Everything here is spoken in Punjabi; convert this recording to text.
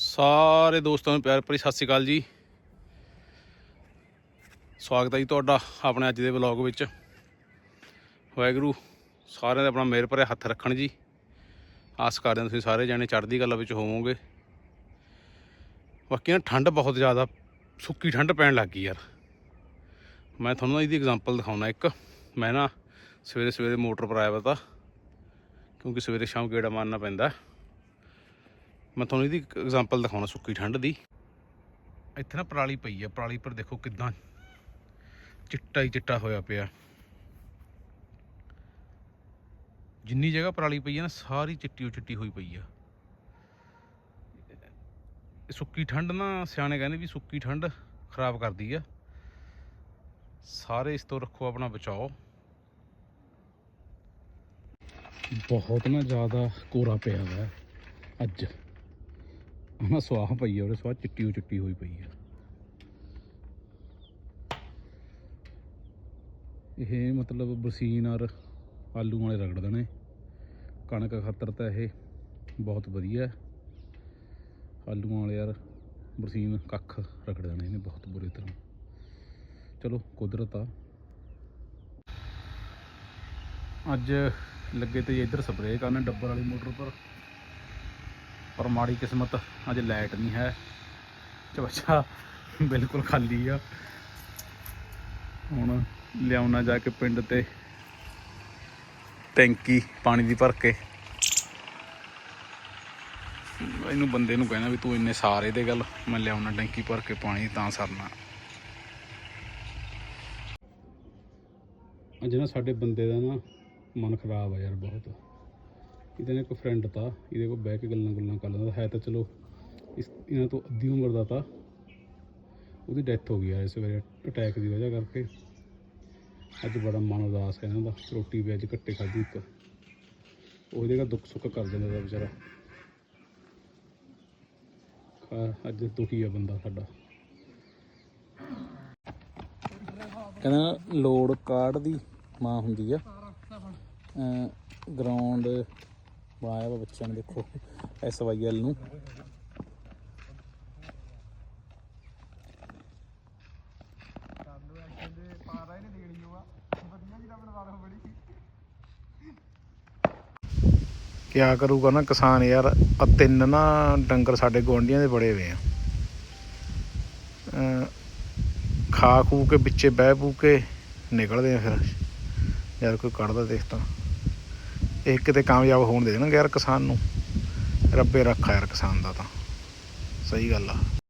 ਸਾਰੇ ਦੋਸਤਾਂ ਨੂੰ ਪਿਆਰ ਭਰੀ ਸਤਿ ਸ਼੍ਰੀ ਅਕਾਲ ਜੀ। ਸਵਾਗਤ ਹੈ ਜੀ ਤੁਹਾਡਾ ਆਪਣੇ ਅੱਜ ਦੇ ਵਲੌਗ ਵਿੱਚ। ਵਾਹਿਗੁਰੂ, ਸਾਰਿਆਂ ਦਾ ਆਪਣਾ ਮਿਹਰ ਭਰਿਆ ਹੱਥ ਰੱਖਣ ਜੀ। ਆਸ ਕਰਦੇ ਹਾਂ ਤੁਸੀਂ ਸਾਰੇ ਜਾਣੇ ਚੜ੍ਹਦੀ ਕਲਾ ਵਿੱਚ ਹੋਵੋਗੇ। ਬਾਕੀ ਨਾ ਠੰਡ ਬਹੁਤ ਜ਼ਿਆਦਾ, ਸੁੱਕੀ ਠੰਡ ਪੈਣ ਲੱਗ ਗਈ ਯਾਰ। ਮੈਂ ਤੁਹਾਨੂੰ ਨਾ ਇਹਦੀ ਐਗਜ਼ਾਮਪਲ ਦਿਖਾਉਣਾ ਇੱਕ। ਮੈਂ ਨਾ ਸਵੇਰੇ ਸਵੇਰੇ ਮੋਟਰ ਪਰ ਆਇਆ ਪਤਾ ਕਿਉਂਕਿ ਸਵੇਰੇ ਸ਼ਾਮ ਗੇੜਾ ਮਾਰਨਾ ਪੈਂਦਾ। ਮੈਂ ਤੁਹਾਨੂੰ ਇਹਦੀ ਐਗਜ਼ਾਮਪਲ ਦਿਖਾਉਣਾ ਸੁੱਕੀ ਠੰਡ ਦੀ। ਇੱਥੇ ਨਾ ਪਰਾਲੀ ਪਈ ਆ, ਪਰਾਲੀ ਪਰ ਦੇਖੋ ਕਿਦਾਂ ਚਿੱਟਾ ਹੀ ਚਿੱਟਾ ਹੋਇਆ ਪਿਆ। ਜਿੰਨੀ ਜਗ੍ਹਾ ਪਰਾਲੀ ਪਈ ਆ ਨਾ, ਸਾਰੀ ਚਿੱਟੀ ਓ ਚਿੱਟੀ ਹੋਈ ਪਈ ਆ। ਸੁੱਕੀ ਠੰਡ ਨਾ, ਸਿਆਣੇ ਕਹਿੰਦੇ ਵੀ ਸੁੱਕੀ ਠੰਡ ਖਰਾਬ ਕਰਦੀ ਆ। ਸਾਰੇ ਇਸ ਤੋਂ ਰੱਖੋ ਆਪਣਾ ਬਚਾਓ। ਬਹੁਤ ਨਾ ਜ਼ਿਆਦਾ ਕੋਰਾ ਪਿਆ ਵਾ ਅੱਜ। ਆਹ ਸਵਾਹ ਪਈ ਆ, ਉਹਦੇ ਸਵਾਹ ਚਿੱਟੀ ਓ ਚਿੱਟੀ ਹੋਈ ਪਈ ਆ। ਇਹ ਮਤਲਬ ਬਰਸੀਨ ਔਰ ਆਲੂ ਵਾਲੇ ਰਗੜ ਦੇਣੇ। ਕਣਕ ਖਾਤਰ ਤਾਂ ਇਹ ਬਹੁਤ ਵਧੀਆ। ਹੈ। ਆਲੂਆਂ ਵਾਲੇ ਯਾਰ ਬਰਸੀਨ ਕੱਖ ਰਗੜ ਦੇਣੇ ਇਹਨੇ ਬਹੁਤ ਬੁਰੀ ਤਰ੍ਹਾਂ। ਚਲੋ, ਕੁਦਰਤ ਆ। ਅੱਜ ਲੱਗੇ ਤੇ ਇੱਧਰ ਸਪਰੇਅ ਕਰਨ ਡੱਬਰ ਵਾਲੀ ਮੋਟਰ ਪਰ ਪਰ ਮਾੜੀ ਕਿਸਮਤ ਅੱਜ ਲਾਈਟ ਨਹੀਂ ਹੈ। ਚਵੱਚਾ ਬਿਲਕੁਲ ਖਾਲੀ ਆ। ਹੁਣ ਲਿਆਉਣਾ ਜਾ ਕੇ ਪਿੰਡ ਤੇ ਟੈਂਕੀ ਪਾਣੀ ਦੀ ਭਰ ਕੇ। ਇਹਨੂੰ ਬੰਦੇ ਨੂੰ ਕਹਿਣਾ ਵੀ ਤੂੰ ਇੰਨੇ ਸਾਰੇ ਦੇ ਗੱਲ, ਮੈਂ ਲਿਆਉਣਾ ਟੈਂਕੀ ਭਰ ਕੇ ਪਾਣੀ ਤਾਂ ਸਰਨਾ। ਅੱਜ ਨਾ ਸਾਡੇ ਬੰਦੇ ਦਾ ਨਾ ਮਨ ਖਰਾਬ ਆ ਯਾਰ ਬਹੁਤ। ਇਹਦੇ ਨੇ ਇੱਕ ਫਰੈਂਡ ਤਾ, ਇਹਦੇ ਕੋਲ ਬਹਿ ਕੇ ਗੱਲਾਂ ਗੁੱਲਾਂ ਕਰ ਲੈਂਦਾ, ਹੈ ਤਾਂ ਚਲੋ ਇਸ, ਇਹਨਾਂ ਤੋਂ ਅੱਧੀ ਉਮਰ ਦਾ ਤਾ ਉਹਦੀ ਡੈਥ ਹੋ ਗਈ ਆ ਇਸ ਵੇਲੇ ਅਟੈਕ ਦੀ ਵਜ੍ਹਾ ਕਰਕੇ। ਅੱਜ ਬੜਾ ਮਨ ਉਦਾਸ ਹੈ ਇਹਨਾਂ ਦਾ, ਰੋਟੀ ਵੀ ਅੱਜ ਘੱਟੇ ਖਾਧੀ ਇੱਕ। ਉਹਦੇ ਦਾ ਦੁੱਖ ਸੁੱਖ ਕਰ ਦਿੰਦਾ ਦਾ ਵਿਚਾਰਾ। ਅੱਜ ਦੁਖੀ ਆ ਬੰਦਾ ਸਾਡਾ। ਕਹਿੰਦਾ ਲੋੜ ਕਾਰਡ ਦੀ ਮਾਂ ਹੁੰਦੀ ਆ। ਗਰਾਊਂਡ ਬਣਾਇਆ ਵਾ ਬੱਚਿਆਂ ਨੇ ਦੇਖੋ ਐਸ ਵਾਈ ਐਲ ਨੂੰ। ਕਿਆ ਕਰੂਗਾ ਨਾ ਕਿਸਾਨ ਯਾਰ, ਆ ਤਿੰਨ ਨਾ ਡੰਗਰ ਸਾਡੇ ਗੁਆਂਢੀਆਂ ਦੇ ਬੜੇ ਹੋਏ ਆ। ਖਾ ਖੂ ਕੇ, ਵਿੱਚੇ ਬਹਿ ਬੂ ਕੇ ਨਿਕਲਦੇ ਆ ਫਿਰ। ਯਾਰ ਕੋਈ ਕੱਢਦਾ ਦੇਖ ਤਾਂ। ਇਹ ਕਿਤੇ ਕਾਮਯਾਬ ਹੋਣ ਦੇ ਦੇਣਗੇ ਯਾਰ ਕਿਸਾਨ ਨੂੰ। ਰੱਬੇ ਰੱਖਾ ਯਾਰ ਕਿਸਾਨ ਦਾ ਤਾਂ। ਸਹੀ ਗੱਲ ਆ।